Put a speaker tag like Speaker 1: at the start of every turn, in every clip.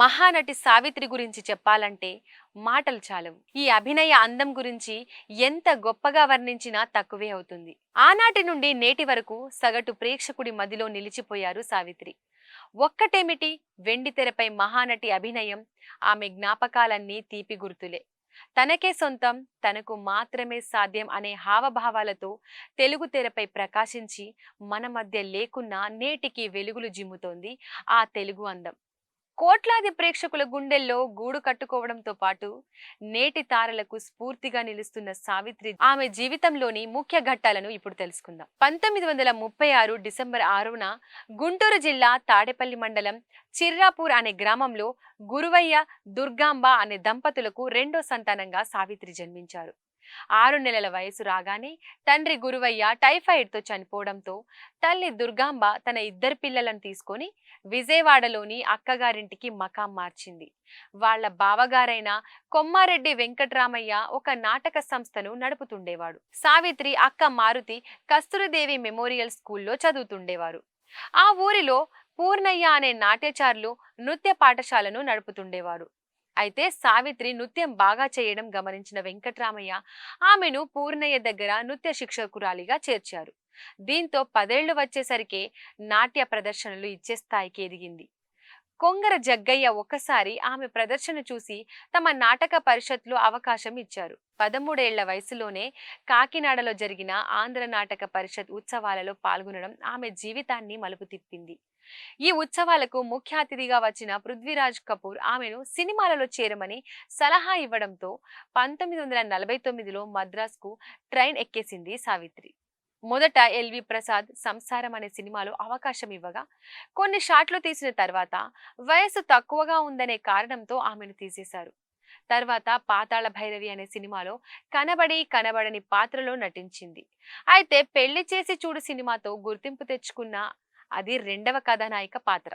Speaker 1: మహానటి సావిత్రి గురించి చెప్పాలంటే మాటలు చాలవు. ఈ అభినయ అందం గురించి ఎంత గొప్పగా వర్ణించినా తక్కువే అవుతుంది. ఆనాటి నుండి నేటి వరకు సగటు ప్రేక్షకుడి మదిలో నిలిచిపోయారు సావిత్రి. ఒక్కటేమిటి? వెండి తెరపై మహానటి అభినయం ఆమె జ్ఞాపకాలన్నీ తీపి గుర్తులే. తనకే సొంతం తనకు మాత్రమే సాధ్యం అనే హావభావాలతో తెలుగు తెరపై ప్రకాశించి మన మధ్య లేకున్నా నేటికి వెలుగులు జిమ్ముతోంది ఆ తెలుగు అందం. కోట్లాది ప్రేక్షకుల గుండెల్లో గూడు కట్టుకోవడంతో పాటు నేటి తారలకు స్ఫూర్తిగా నిలుస్తున్న సావిత్రి ఆమె జీవితంలోని ముఖ్య ఘట్టాలను ఇప్పుడు తెలుసుకుందాం. పంతొమ్మిది వందల ముప్పై ఆరు డిసెంబర్ ఆరున గుంటూరు జిల్లా తాడేపల్లి మండలం చిర్రాపూర్ అనే గ్రామంలో గురువయ్య దుర్గాంబ అనే దంపతులకు రెండో సంతానంగా సావిత్రి జన్మించారు. ఆరు నెలల వయసు రాగానే తండ్రి గురువయ్య టైఫాయిడ్తో చనిపోవడంతో తల్లి దుర్గాంబ తన ఇద్దరు పిల్లలను తీసుకొని విజయవాడలోని అక్కగారింటికి మకాం మార్చింది. వాళ్ళ బావగారైన కొమ్మారెడ్డి వెంకట్రామయ్య ఒక నాటక సంస్థను నడుపుతుండేవాడు. సావిత్రి అక్క మారుతి కస్తూరిదేవి మెమోరియల్ స్కూల్లో చదువుతుండేవారు. ఆ ఊరిలో పూర్ణయ్య అనే నాట్యచారులు నృత్య పాఠశాలను నడుపుతుండేవారు. అయితే సావిత్రి నృత్యం బాగా చేయడం గమనించిన వెంకట్రామయ్య ఆమెను పూర్ణయ్య దగ్గర నృత్య శిక్షకురాలిగా చేర్చారు. దీంతో పదేళ్ళు వచ్చేసరికి నాట్య ప్రదర్శనలు ఇచ్చే స్థాయికి ఎదిగింది. కొంగర జగ్గయ్య ఒకసారి ఆమె ప్రదర్శన చూసి తమ నాటక పరిషత్లో అవకాశం ఇచ్చారు. పదమూడేళ్ళ వయసులోనే కాకినాడలో జరిగిన ఆంధ్ర నాటక పరిషత్ ఉత్సవాలలో పాల్గొనడం ఆమె జీవితాన్ని మలుపు తిప్పింది. ఈ ఉత్సవాలకు ముఖ్య అతిథిగా వచ్చిన పృథ్వీరాజ్ కపూర్ ఆమెను సినిమాలలో చేరమని సలహా ఇవ్వడంతో పంతొమ్మిది వందల నలభై తొమ్మిదిలో మద్రాస్కు ట్రైన్ ఎక్కేసింది సావిత్రి. మొదట ఎల్వి ప్రసాద్ సంసారం అనే సినిమాలో అవకాశం ఇవ్వగా కొన్ని షాట్లు తీసిన తర్వాత వయసు తక్కువగా ఉందనే కారణంతో ఆమెను తీసేశారు. తర్వాత పాతాళ భైరవి అనే సినిమాలో కనబడి కనబడని పాత్రలో నటించింది. అయితే పెళ్ళి చేసి చూడు సినిమాతో గుర్తింపు తెచ్చుకున్న అది రెండవ కథానాయిక పాత్ర.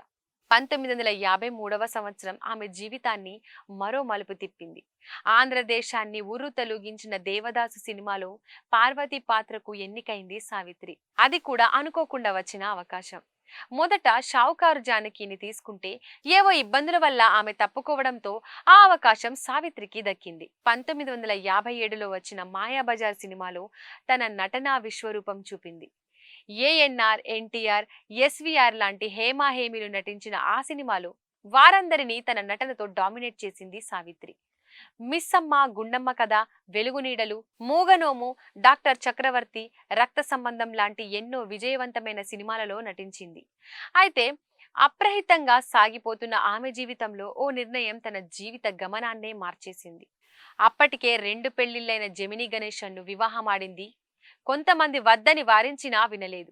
Speaker 1: పంతొమ్మిది వందల యాభై మూడవ సంవత్సరం ఆమె జీవితాన్ని మరో మలుపు తిప్పింది. ఆంధ్రదేశాన్ని ఉర్రు తొలగించిన దేవదాసు సినిమాలో పార్వతి పాత్రకు ఎన్నికైంది సావిత్రి. అది కూడా అనుకోకుండా వచ్చిన అవకాశం. మొదట షావుకారు జానకిని తీసుకుంటే ఏవో ఇబ్బందుల వల్ల ఆమె తప్పుకోవడంతో ఆ అవకాశం సావిత్రికి దక్కింది. పంతొమ్మిది వందల యాభై ఏడులో వచ్చిన మాయాబజార్ సినిమాలో తన నటనా విశ్వరూపం చూపింది. ఏఎన్ఆర్ ఎన్టీఆర్ ఎస్విఆర్ లాంటి హేమా హేమిలు నటించిన ఆ సినిమాలో వారందరినీ తన నటనతో డామినేట్ చేసింది సావిత్రి. మిస్సమ్మ గుండమ్మ కథ వెలుగునీడలు మూగనోము డాక్టర్ చక్రవర్తి రక్త సంబంధం లాంటి ఎన్నో విజయవంతమైన సినిమాలలో నటించింది. అయితే అప్రహితంగా సాగిపోతున్న ఆమె జీవితంలో ఓ నిర్ణయం తన జీవిత గమనాన్నే మార్చేసింది. అప్పటికే రెండు పెళ్ళిళ్ళైన జమినీ గణేశన్ను వివాహమాడింది కొంతమంది వద్దని వారించినా వినలేదు.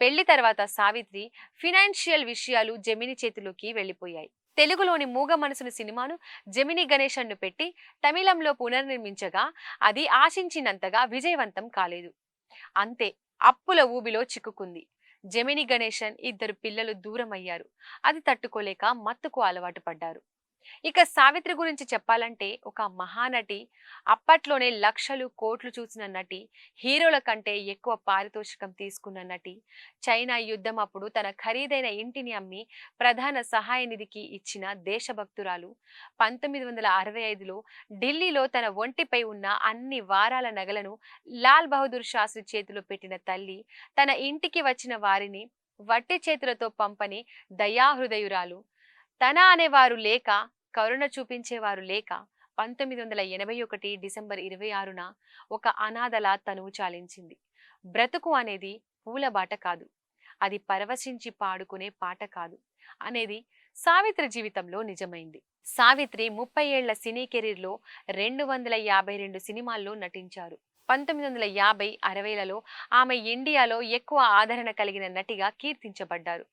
Speaker 1: పెళ్ళి తర్వాత సావిత్రి ఫినాన్షియల్ విషయాలు జమిని చేతిలోకి వెళ్ళిపోయాయి తెలుగులోని మూగ మనసును సినిమాను జమిని గణేశన్ను పెట్టి తమిళంలో పునర్నిర్మించగా అది ఆశించినంతగా విజయవంతం కాలేదు. అంతే అప్పుల ఊబిలో చిక్కుకుంది. జమిని గణేశన్ ఇద్దరు పిల్లలు దూరం అయ్యారు అది తట్టుకోలేక మత్తుకు అలవాటు పడ్డారు. ఇక సావిత్రి గురించి చెప్పాలంటే ఒక మహానటి అప్పట్లోనే లక్షలు కోట్లు చూసిన నటి హీరోల కంటే ఎక్కువ పారితోషికం తీసుకున్న నటి. చైనా యుద్ధం అప్పుడు తన ఖరీదైన ఇంటిని అమ్మి ప్రధాన సహాయ నిధికి ఇచ్చిన దేశభక్తురాలు. పంతొమ్మిది వందల అరవై ఐదులో ఢిల్లీలో తన ఒంటిపై ఉన్న అన్ని వారాల నగలను లాల్ బహదూర్ శాస్త్రి చేతిలో పెట్టిన తల్లి తన ఇంటికి వచ్చిన వారిని వట్టి చేతులతో పంపని దయాహృదయురాలు. తన అనేవారు లేక కరుణ చూపించేవారు లేక పంతొమ్మిది వందల ఎనభై ఒకటి డిసెంబర్ ఇరవై ఆరున ఒక అనాథలా తనువు చాలించింది. బ్రతుకు అనేది పూలబాట కాదు. అది పరవశించి పాడుకునే పాట కాదు అనేది సావిత్రి జీవితంలో నిజమైంది. సావిత్రి ముప్పై ఏళ్ళ సినీ కెరీర్లో రెండు వందల యాభై రెండు సినిమాల్లో నటించారు. పంతొమ్మిది వందల యాభై అరవైలలో ఆమె ఇండియాలో ఎక్కువ ఆదరణ కలిగిన నటిగా కీర్తించబడ్డారు.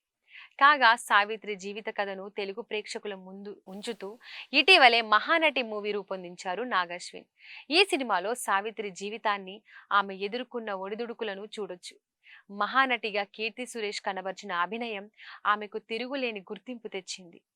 Speaker 1: కాగా సావిత్రి జీవిత కథను తెలుగు ప్రేక్షకుల ముందు ఉంచుతూ ఇటీవలే మహానటి మూవీ రూపొందించారు నాగశ్విన్. ఈ సినిమాలో సావిత్రి జీవితాన్ని ఆమె ఎదుర్కొన్న ఒడిదుడుకులను చూడొచ్చు. మహానటిగా కీర్తి సురేష్ కనబర్చిన అభినయం ఆమెకు తిరుగులేని గుర్తింపు తెచ్చింది.